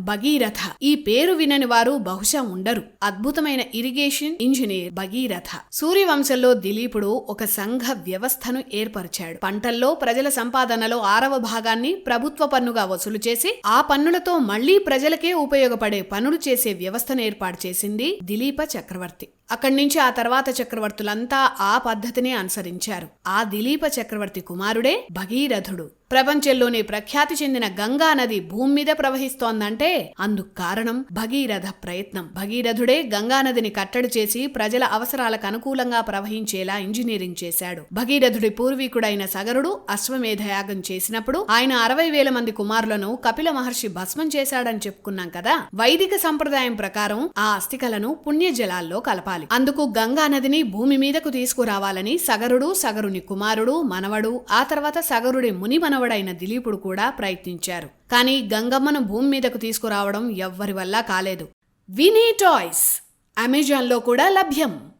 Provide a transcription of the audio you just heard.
భగీరథ. ఈ పేరు వినని వారు బహుశా ఉండరు. అద్భుతమైన ఇరిగేషన్ ఇంజనీర్ భగీరథ. సూర్యవంశంలో దిలీపుడు ఒక సంఘ వ్యవస్థను ఏర్పరిచాడు. పంటల్లో ప్రజల సంపాదనలో ఆరవ భాగాన్ని ప్రభుత్వ పన్నుగా వసూలు చేసి ఆ పన్నులతో మళ్ళీ ప్రజలకే ఉపయోగపడే పనులు చేసే వ్యవస్థను ఏర్పాటు చేసింది దిలీప చక్రవర్తి. అక్కడి నుంచి ఆ తర్వాత చక్రవర్తులంతా ఆ పద్ధతినే అనుసరించారు. ఆ దిలీప చక్రవర్తి కుమారుడే భగీరథుడు. ప్రపంచంలోనే ప్రఖ్యాతి చెందిన గంగా నది భూమి మీద ప్రవహిస్తోందంటే అందుకు కారణం భగీరథ ప్రయత్నం. భగీరథుడే గంగానదిని కట్టడి చేసి ప్రజల అవసరాలకు అనుకూలంగా ప్రవహించేలా ఇంజనీరింగ్ చేశాడు. భగీరథుడి పూర్వీకుడైన సగరుడు అశ్వమేధ యాగం చేసినప్పుడు ఆయన అరవై వేల మంది కుమారులను కపిల మహర్షి భస్మం చేశాడని చెప్పుకున్నాం కదా? వైదిక సంప్రదాయం ప్రకారం ఆ అస్థికలను పుణ్యజలాల్లో కలపాలి. అందుకు గంగా నదిని భూమి మీదకు తీసుకురావాలని సగరుడు సగరుని కుమారుడు మనవడు ఆ తర్వాత సగరుడి ముని మానవుడైన దిలీపుడు కూడా ప్రయత్నించారు. కానీ గంగమ్మను భూమి మీదకు తీసుకురావడం ఎవ్వరి వల్ల కాలేదు. వినీ టాయ్స్ అమెజాన్లో కూడా లభ్యం.